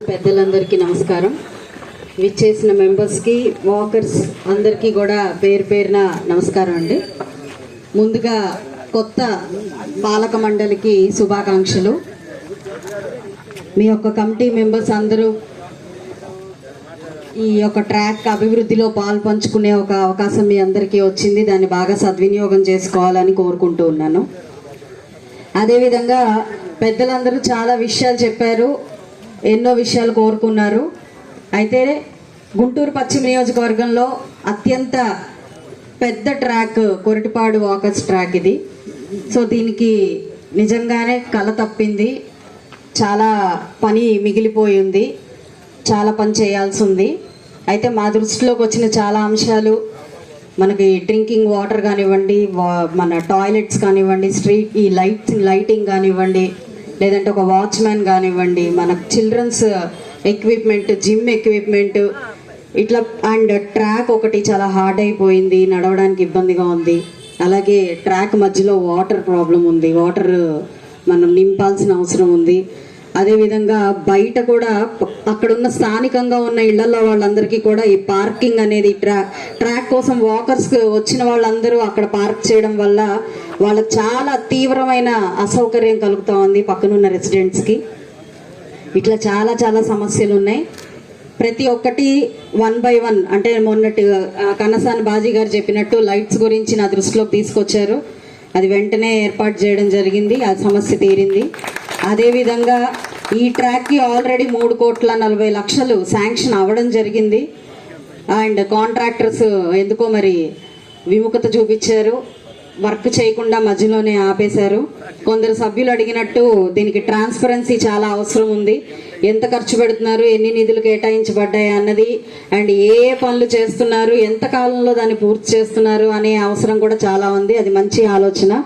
పెద్దలందరికీ నమస్కారం. విచ్చేసిన మెంబర్స్కి వాకర్స్ అందరికీ కూడా పేరు పేరున నమస్కారం అండి. ముందుగా కొత్త పాలక మండలికి శుభాకాంక్షలు. మీ యొక్క కమిటీ మెంబర్స్ అందరూ ఈ యొక్క ట్రాక్ అభివృద్ధిలో పాలు పంచుకునే ఒక అవకాశం మీ అందరికీ వచ్చింది. దాన్ని బాగా సద్వినియోగం చేసుకోవాలని కోరుకుంటూ ఉన్నాను. అదేవిధంగా పెద్దలందరూ చాలా విషయాలు చెప్పారు. ఎన్నో విషయాలు కోరుకున్నారు. అయితే గుంటూరు పశ్చిమ నియోజకవర్గంలో అత్యంత పెద్ద ట్రాక్ కొరటిపాడు వాకర్స్ ట్రాక్ ఇది. సో దీనికి నిజంగానే కళ తప్పింది. చాలా పని మిగిలిపోయి ఉంది. చాలా పని చేయాల్సి ఉంది. అయితే మా దృష్టిలోకి వచ్చిన చాలా అంశాలు మనకి డ్రింకింగ్ వాటర్ కానివ్వండి వా- మన టాయిలెట్స్ కానివ్వండి స్ట్రీట్ ఈ లైట్ లైటింగ్ కానివ్వండి లేదంటే ఒక వాచ్మ్యాన్ కానివ్వండి మన చిల్డ్రన్స్ ఎక్విప్మెంట్ జిమ్ ఎక్విప్మెంట్ ఇట్లా అండ్ ట్రాక్ ఒకటి చాలా హార్డ్ అయిపోయింది నడవడానికి ఇబ్బందిగా ఉంది. అలాగే ట్రాక్ మధ్యలో వాటర్ ప్రాబ్లం ఉంది వాటర్ మనం నింపాల్సిన అవసరం ఉంది. అదేవిధంగా బయట కూడా అక్కడ అక్కడున్న స్థానికంగా ఉన్న ఇళ్ళలో వాళ్ళందరికీ కూడా ఈ పార్కింగ్ అనేది ట్రా ట్రాక్ కోసం వాకర్స్ వచ్చిన వాళ్ళందరూ అక్కడ పార్క్ చేయడం వల్ల వాళ్ళకి చాలా తీవ్రమైన అసౌకర్యం కలుగుతూ ఉంది పక్కనున్న రెసిడెంట్స్కి. ఇట్లా చాలా చాలా సమస్యలు ఉన్నాయి ప్రతి ఒక్కటి వన్ బై వన్ అంటే మొన్నటి కన్నసాని బాజీ గారు చెప్పినట్టు లైట్స్ గురించి నా దృష్టిలోకి తీసుకొచ్చారు. అది వెంటనే ఏర్పాటు చేయడం జరిగింది ఆ సమస్య తీరింది. అదేవిధంగా ఈ ట్రాక్కి ఆల్రెడీ మూడు కోట్ల నలభై లక్షలు శాంక్షన్ అవ్వడం జరిగింది. అండ్ కాంట్రాక్టర్స్ ఎందుకో మరి విముఖత చూపించారు. వర్క్ చేయకుండా మధ్యలోనే ఆపేశారు. కొందరు సభ్యులు అడిగినట్టు దీనికి ట్రాన్స్పరెన్సీ చాలా అవసరం ఉంది. ఎంత ఖర్చు పెడుతున్నారు? ఎన్ని నిధులు కేటాయించబడ్డాయి అన్నది అండ్ ఏ ఏ పనులు చేస్తున్నారు? ఎంత కాలంలో దాన్ని పూర్తి చేస్తున్నారు అనే అవసరం కూడా చాలా ఉంది. అది మంచి ఆలోచన.